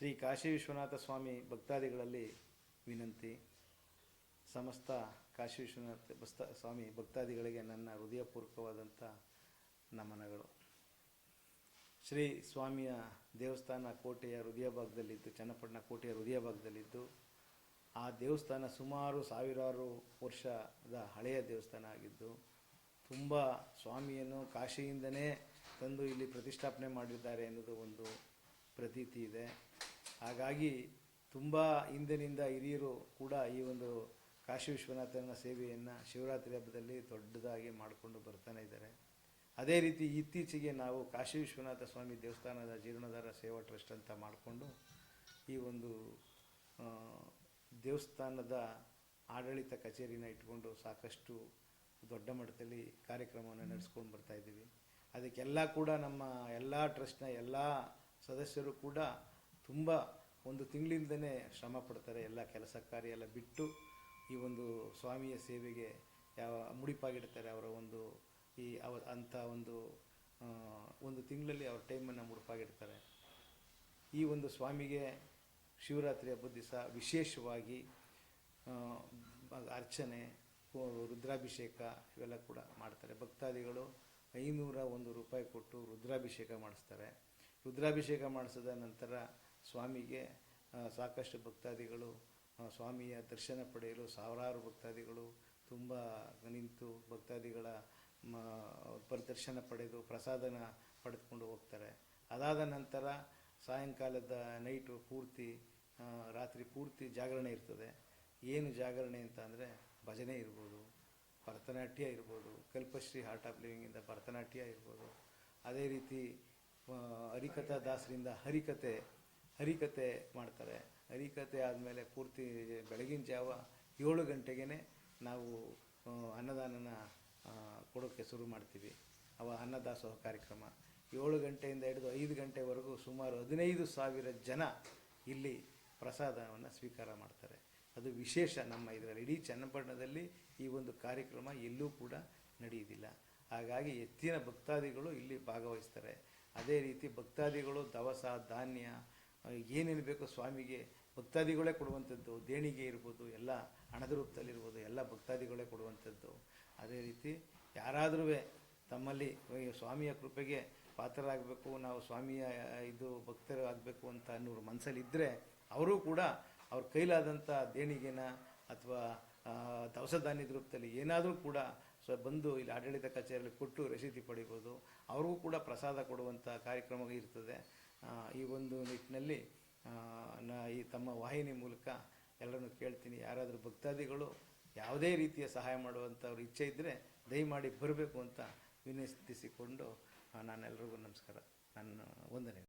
ಶ್ರೀ ಕಾಶಿ ವಿಶ್ವನಾಥ ಸ್ವಾಮಿ ಭಕ್ತಾದಿಗಳಲ್ಲಿ ವಿನಂತಿ. ಸಮಸ್ತ ಕಾಶಿ ವಿಶ್ವನಾಥ ಬಸ್ತ, ಸ್ವಾಮಿ ಭಕ್ತಾದಿಗಳಿಗೆ ನನ್ನ ಹೃದಯಪೂರ್ವಕವಾದಂಥ ನಮನಗಳು. ಶ್ರೀ ಸ್ವಾಮಿಯ ದೇವಸ್ಥಾನ ಕೋಟೆಯ ಹೃದಯ ಭಾಗದಲ್ಲಿದ್ದು ಚನ್ನಪಟ್ಟಣ ಕೋಟೆಯ ಹೃದಯ ಭಾಗದಲ್ಲಿದ್ದು ಆ ದೇವಸ್ಥಾನ ಸುಮಾರು ಸಾವಿರಾರು ವರ್ಷದ ಹಳೆಯ ದೇವಸ್ಥಾನ ಆಗಿದ್ದು, ತುಂಬ ಸ್ವಾಮಿಯನ್ನು ಕಾಶಿಯಿಂದನೇ ತಂದು ಇಲ್ಲಿ ಪ್ರತಿಷ್ಠಾಪನೆ ಮಾಡಿದ್ದಾರೆ ಅನ್ನೋದು ಒಂದು ಪ್ರತೀತಿ ಇದೆ. ಹಾಗಾಗಿ ತುಂಬ ಹಿಂದಿನಿಂದ ಹಿರಿಯರು ಕೂಡ ಈ ಒಂದು ಕಾಶಿ ವಿಶ್ವನಾಥನ ಸೇವೆಯನ್ನು ಶಿವರಾತ್ರಿ ಹಬ್ಬದಲ್ಲಿ ದೊಡ್ಡದಾಗಿ ಮಾಡಿಕೊಂಡು ಬರ್ತಾನೆ ಇದ್ದಾರೆ. ಅದೇ ರೀತಿ ಇತ್ತೀಚೆಗೆ ನಾವು ಕಾಶಿ ವಿಶ್ವನಾಥ ಸ್ವಾಮಿ ದೇವಸ್ಥಾನದ ಜೀರ್ಣೋದ್ಧಾರ ಸೇವಾ ಟ್ರಸ್ಟ್ ಅಂತ ಮಾಡಿಕೊಂಡು ಈ ಒಂದು ದೇವಸ್ಥಾನದ ಆಡಳಿತ ಕಚೇರಿನ ಇಟ್ಕೊಂಡು ಸಾಕಷ್ಟು ದೊಡ್ಡ ಮಟ್ಟದಲ್ಲಿ ಕಾರ್ಯಕ್ರಮವನ್ನು ನಡೆಸ್ಕೊಂಡು ಬರ್ತಾ ಇದ್ದೀವಿ. ಅದಕ್ಕೆಲ್ಲ ಕೂಡ ನಮ್ಮ ಎಲ್ಲ ಟ್ರಸ್ಟ್ನ ಎಲ್ಲ ಸದಸ್ಯರು ಕೂಡ ತುಂಬ ಒಂದು ತಿಂಗಳಿಂದನೇ ಶ್ರಮ ಪಡ್ತಾರೆ ಎಲ್ಲ ಕೆಲಸ ಕಾರ್ಯ ಎಲ್ಲ ಬಿಟ್ಟು ಈ ಒಂದು ಸ್ವಾಮಿಯ ಸೇವೆಗೆ ಯಾವ ಮುಡಿಪಾಗಿಡ್ತಾರೆ ಅವರ ಒಂದು ಈ ಅವ ಅಂಥ ಒಂದು ಒಂದು ತಿಂಗಳಲ್ಲಿ ಅವ್ರ ಟೈಮನ್ನು ಮುಡಿಪಾಗಿಡ್ತಾರೆ. ಈ ಒಂದು ಸ್ವಾಮಿಗೆ ಶಿವರಾತ್ರಿ ಹಬ್ಬದ ದಿವಸ ವಿಶೇಷವಾಗಿ ಅರ್ಚನೆ ರುದ್ರಾಭಿಷೇಕ ಇವೆಲ್ಲ ಕೂಡ ಮಾಡ್ತಾರೆ. ಭಕ್ತಾದಿಗಳು ಐನೂರ ಒಂದು ರೂಪಾಯಿ ಕೊಟ್ಟು ರುದ್ರಾಭಿಷೇಕ ಮಾಡಿಸ್ತಾರೆ. ರುದ್ರಾಭಿಷೇಕ ಮಾಡಿಸಿದ ನಂತರ ಸ್ವಾಮಿಗೆ ಸಾಕಷ್ಟು ಭಕ್ತಾದಿಗಳು ಸ್ವಾಮಿಯ ದರ್ಶನ ಪಡೆಯಲು ಸಾವಿರಾರು ಭಕ್ತಾದಿಗಳು ತುಂಬ ನಿಂತು ಭಕ್ತಾದಿಗಳ ಪರಿದರ್ಶನ ಪಡೆದು ಪ್ರಸಾದನ ಪಡೆದುಕೊಂಡು ಹೋಗ್ತಾರೆ. ಅದಾದ ನಂತರ ಸಾಯಂಕಾಲದ ನೈಟು ಪೂರ್ತಿ ರಾತ್ರಿ ಪೂರ್ತಿ ಜಾಗರಣೆ ಇರ್ತದೆ. ಏನು ಜಾಗರಣೆ ಅಂತ ಅಂದರೆ ಭಜನೆ ಇರ್ಬೋದು, ಭರತನಾಟ್ಯ ಇರ್ಬೋದು, ಕಲ್ಪಶ್ರೀ ಹಾರ್ಟ್ ಆಫ್ ಲಿವಿಂಗಿಂದ ಭರತನಾಟ್ಯ ಇರ್ಬೋದು. ಅದೇ ರೀತಿ ಹರಿಕಥಾ ದಾಸರಿಂದ ಹರಿಕತೆ ಹರಿಕತೆ ಮಾಡ್ತಾರೆ. ಹರಿಕತೆ ಆದಮೇಲೆ ಪೂರ್ತಿ ಬೆಳಗಿನ ಜಾವ ಏಳು ಗಂಟೆಗೆ ನಾವು ಅನ್ನದಾನನ ಕೊಡೋಕ್ಕೆ ಶುರು ಮಾಡ್ತೀವಿ. ಅವ ಅನ್ನದಾಸೋಹ ಕಾರ್ಯಕ್ರಮ. ಏಳು ಗಂಟೆಯಿಂದ ಹಿಡಿದು ಐದು ಗಂಟೆವರೆಗೂ ಸುಮಾರು ಹದಿನೈದು ಸಾವಿರ ಜನ ಇಲ್ಲಿ ಪ್ರಸಾದವನ್ನು ಸ್ವೀಕಾರ ಮಾಡ್ತಾರೆ. ಅದು ವಿಶೇಷ ನಮ್ಮ ಇದರಲ್ಲಿ. ಇಡೀ ಚನ್ನಪಟ್ಟಣದಲ್ಲಿ ಈ ಒಂದು ಕಾರ್ಯಕ್ರಮ ಎಲ್ಲೂ ಕೂಡ ನಡೆಯುವುದಿಲ್ಲ. ಹಾಗಾಗಿ ಹೆಚ್ಚಿನ ಭಕ್ತಾದಿಗಳು ಇಲ್ಲಿ ಭಾಗವಹಿಸ್ತಾರೆ. ಅದೇ ರೀತಿ ಭಕ್ತಾದಿಗಳು ದವಸ, ಧಾನ್ಯ ಏನೇನು ಬೇಕೋ ಸ್ವಾಮಿಗೆ? ಭಕ್ತಾದಿಗಳೇ ಕೊಡುವಂಥದ್ದು, ದೇಣಿಗೆ ಇರ್ಬೋದು, ಎಲ್ಲ ಹಣದ ರೂಪದಲ್ಲಿರ್ಬೋದು ಎಲ್ಲ ಭಕ್ತಾದಿಗಳೇ ಕೊಡುವಂಥದ್ದು. ಅದೇ ರೀತಿ ಯಾರಾದರೂ ತಮ್ಮಲ್ಲಿ ಸ್ವಾಮಿಯ ಕೃಪೆಗೆ ಪಾತ್ರರಾಗಬೇಕು, ನಾವು ಸ್ವಾಮಿಯ ಇದು ಭಕ್ತರು ಆಗಬೇಕು ಅಂತ ಅನ್ನೋರು ಮನಸ್ಸಲ್ಲಿ ಇದ್ದರೆ ಅವರು ಕೂಡ ಅವ್ರ ಕೈಲಾದಂಥ ದೇಣಿಗೆನ ಅಥವಾ ದವಸ ಧಾನ್ಯದ ರೂಪದಲ್ಲಿ ಏನಾದರೂ ಕೂಡ ಸೊ ಬಂದು ಇಲ್ಲಿ ಆಡಳಿತ ಕಚೇರಿಯಲ್ಲಿ ಕೊಟ್ಟು ರಸೀದಿ ಪಡಿಬೋದು. ಅವ್ರಿಗೂ ಕೂಡ ಪ್ರಸಾದ ಕೊಡುವಂಥ ಕಾರ್ಯಕ್ರಮ ಇರ್ತದೆ. ಈ ಒಂದು ನಿಟ್ಟಿನಲ್ಲಿ ನಾ ಈ ತಮ್ಮ ವಾಹಿನಿ ಮೂಲಕ ಎಲ್ಲರನ್ನು ಕೇಳ್ತೀನಿ. ಯಾರಾದರೂ ಭಕ್ತಾದಿಗಳು ಯಾವುದೇ ರೀತಿಯ ಸಹಾಯ ಮಾಡುವಂಥವ್ರ ಇಚ್ಛೆ ಇದ್ದರೆ ದಯಮಾಡಿ ಬರಬೇಕು ಅಂತ ವಿನಂತಿಸಿಕೊಂಡು ನಾನೆಲ್ಲರಿಗೂ ನಮಸ್ಕಾರ. ನನ್ನ ವಂದನೆ